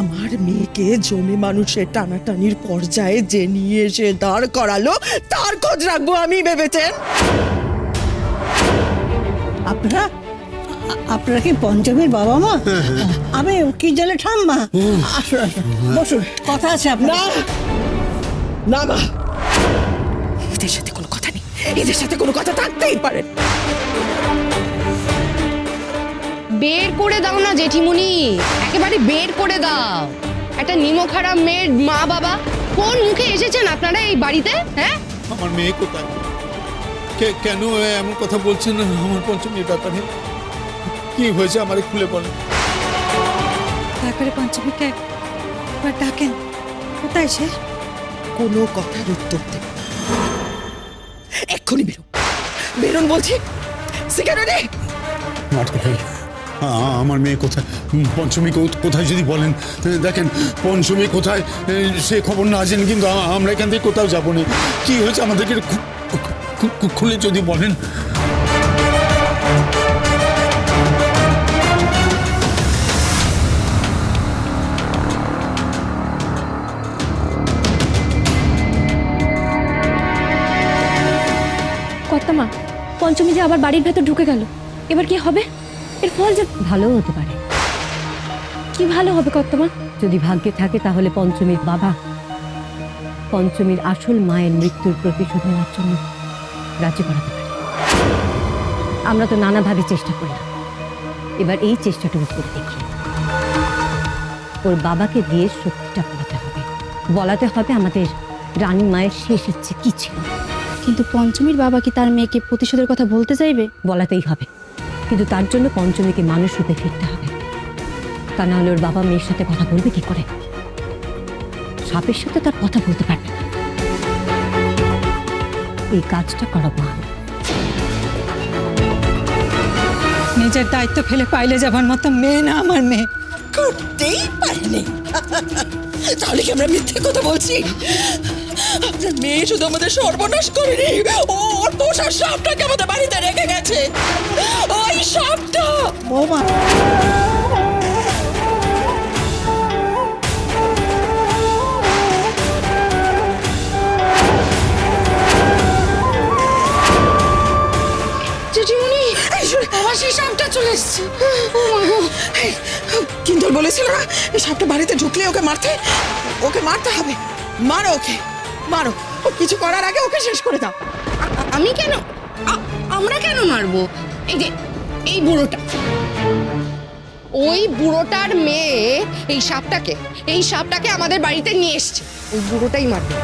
আমার মেয়েকে জমি মানুষের টানাটানির পর্যায়ে যে নিয়ে এসে দাঁড় করালো তার খোঁজ রাখব আমি ভেবেছেন? আপনারা আপনারা কি পঞ্চমীর বাবা মা? আমি কি জলে ঠাম্মা? আসুন আসুন বসুন কথা আছে আপনার না! না মা! এদের সাথে কোনো কথা নেই। এদের সাথে কোনো কথা থাকতেই পারে। বের করে দাও না জেঠিমুনি একেবারে বের করে দাও। একটা নিমখারাপ মেয়ের মা বাবা কোন মুখে এসেছেন আপনারা এই বাড়িতে হ্যাঁ? আমার মেয়ে কোথায়? কে- কেন এমন কথা বলছেন? আমার পঞ্চমীর ব্যাপারে। কি হয়েছে আমার খুলে বলেন। করে পঞ্চমীকে একবার ডাকেন। কোথায় সে? কোনো কথার উত্তর দেব এক্ষুনি বেরো। বেরোন বলছি। আটকে ফেল আ- আমার মেয়ে কোথায়? পঞ্চমী কোথায় যদি বলেন? দেখেন, পঞ্চমী কোথায়? সে খবর না জেনে কিন্তু আমরা এখান থেকে কোথাও যাব না। কি হয়েছে আমাদেরকে খুলে যদি বলেন। পঞ্চমী যে আবার বাড়ির ভেতর ঢুকে গেল, এবার কি হবে? এর ফল যে ভালো হতে পারে। কি ভালো হবে কর্তামা? যদি ভাগ্যে থাকে তাহলে পঞ্চমীর বাবা পঞ্চমীর আসল মায়ের মৃত্যুর প্রতিশোধ নেওয়ার জন্য রাজি করাতে পারে। আমরা তো নানাভাবে চেষ্টা করলাম। এবার এই চেষ্টাটুকু করে দেখি। ওর বাবাকে দিয়ে সত্যিটা বলাতে হবে। বলাতে হবে আমাদের রানী মায়ের শেষ ইচ্ছে কি ছিল? কিন্তু পঞ্চমীর বাবা কি তার মেয়েকে প্রতিশোধের কথা বলতে চাইবে? বলাতেই হবে। কিন্তু তার জন্য পঞ্চমীকে মানুষ রূপে ফিরতে হবে। তা না হলে ওর বাবা মেয়ের সাথে কথা বলবে কি করে? সাপের সাথে তার কথা বলতে পারবে না। এই কাজটা করাবো আমি নিজের দায়িত্ব ফেলে পাইলে যাবার মতো মেয়ে না আমার মেয়ে। করতেই পারেনি। তাহলে কি আমরা মিথ্যে কথা বলছি? আপনার মেয়ে শুধু আমাদের সর্বনাশ করেনি। ও ওর পোষার সাপটাকে আমাদের বাড়িতে রেখে গেছে। ওই সাপটা! বৌমা। জেঠিমুনি আবার সেই সাপটা চলে এসছে। কিন্তু বলেছিল না এই সাপটা বাড়িতে ঢুকলে ওকে মারতে ওকে মারতে হবে। মারো ওকে। মারো। ও, কিছু করার আগে ওকে শেষ করে দাও। আমি কেন? আমরা কেন মারবো? এই যে, এই বুড়োটা। ওই বুড়োটার মেয়ে এই সাপটাকে এই সাপটাকে আমাদের বাড়িতে নিয়ে এসছে। ওই বুড়োটাই মারবে।